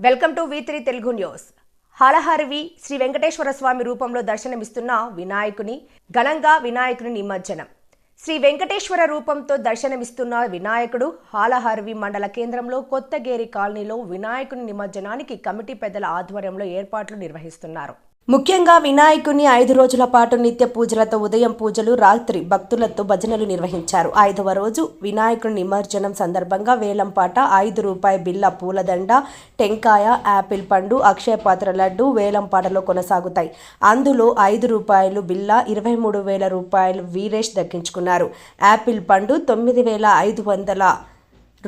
Welcome to V three Telugu news. Halaharvi Sri Venkateswara Swami రూపంలో దర్శనమిస్తున్న వినాయకుని ఘనంగా వినాయకుని నిమజ్జనం. శ్రీ వెంకటేశ్వర రూపంతో దర్శనమిస్తున్న వినాయకుడు హాలహరివి మండల కేంద్రంలో కొత్తగేరి కాలనీలో వినాయకుని నిమజ్జనానికి కమిటీ పెద్దల ఆధ్వర్యంలో ఏర్పాట్లు నిర్వహిస్తున్నారు. ముఖ్యంగా వినాయకుని ఐదు రోజుల పాటు నిత్య పూజలతో ఉదయం పూజలు రాత్రి భక్తులతో భజనలు నిర్వహించారు. ఐదవ రోజు వినాయకుని నిమజ్జనం సందర్భంగా వేలంపాట ఐదు రూపాయి బిల్ల పూలదండ టెంకాయ యాపిల్ పండు అక్షయపాత్ర లడ్డు వేలంపాటలో కొనసాగుతాయి. అందులో ఐదు రూపాయలు బిల్ల ఇరవై మూడు వేల రూపాయలు వీరేష్ దక్కించుకున్నారు. యాపిల్ పండు తొమ్మిది వేల ఐదు వందల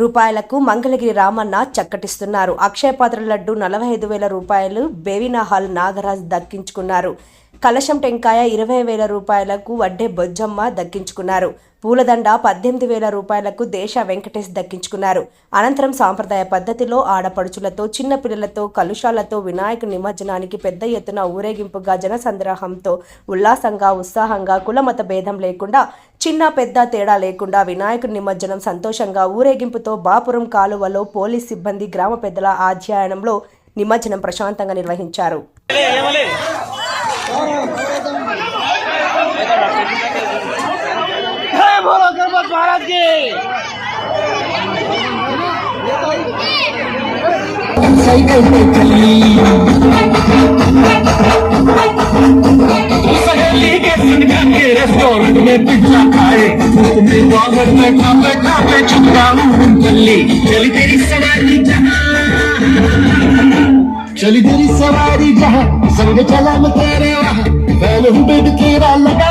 రూపాయలకు మంగళగిరి రామన్న చక్కటిస్తున్నారు. అక్షయ పాత్ర లడ్డు నలభై ఐదు వేల రూపాయలు బేవినాహాల్ నాగరాజ్ దక్కించుకున్నారు. కలశం టెంకాయ ఇరవై వేల రూపాయలకు వడ్డే బొజ్జమ్మ దక్కించుకున్నారు. పూలదండ పద్దెనిమిది వేల రూపాయలకు దేశ వెంకటేష్ దక్కించుకున్నారు. అనంతరం సాంప్రదాయ పద్ధతిలో ఆడపడుచులతో చిన్న పిల్లలతో కలుషాలతో వినాయక నిమజ్జనానికి పెద్ద ఎత్తున ఊరేగింపుగా జనసంద్రహంతో ఉల్లాసంగా ఉత్సాహంగా కులమత భేదం లేకుండా చిన్న పెద్ద తేడా లేకుండా వినాయకుడి నిమజ్జనం సంతోషంగా ఊరేగింపుతో బాపురం కాలువలో పోలీస్ సిబ్బంది గ్రామ పెద్దల అధ్యయనంలో నిమజ్జనం ప్రశాంతంగా నిర్వహించారు. बोलो के रेस्टोरेंट में पिज्जा खाए हूँ चली तेरी सवारी जहाँ चली तेरी सवारी जहाँ संग चला मैं तेरे Mira la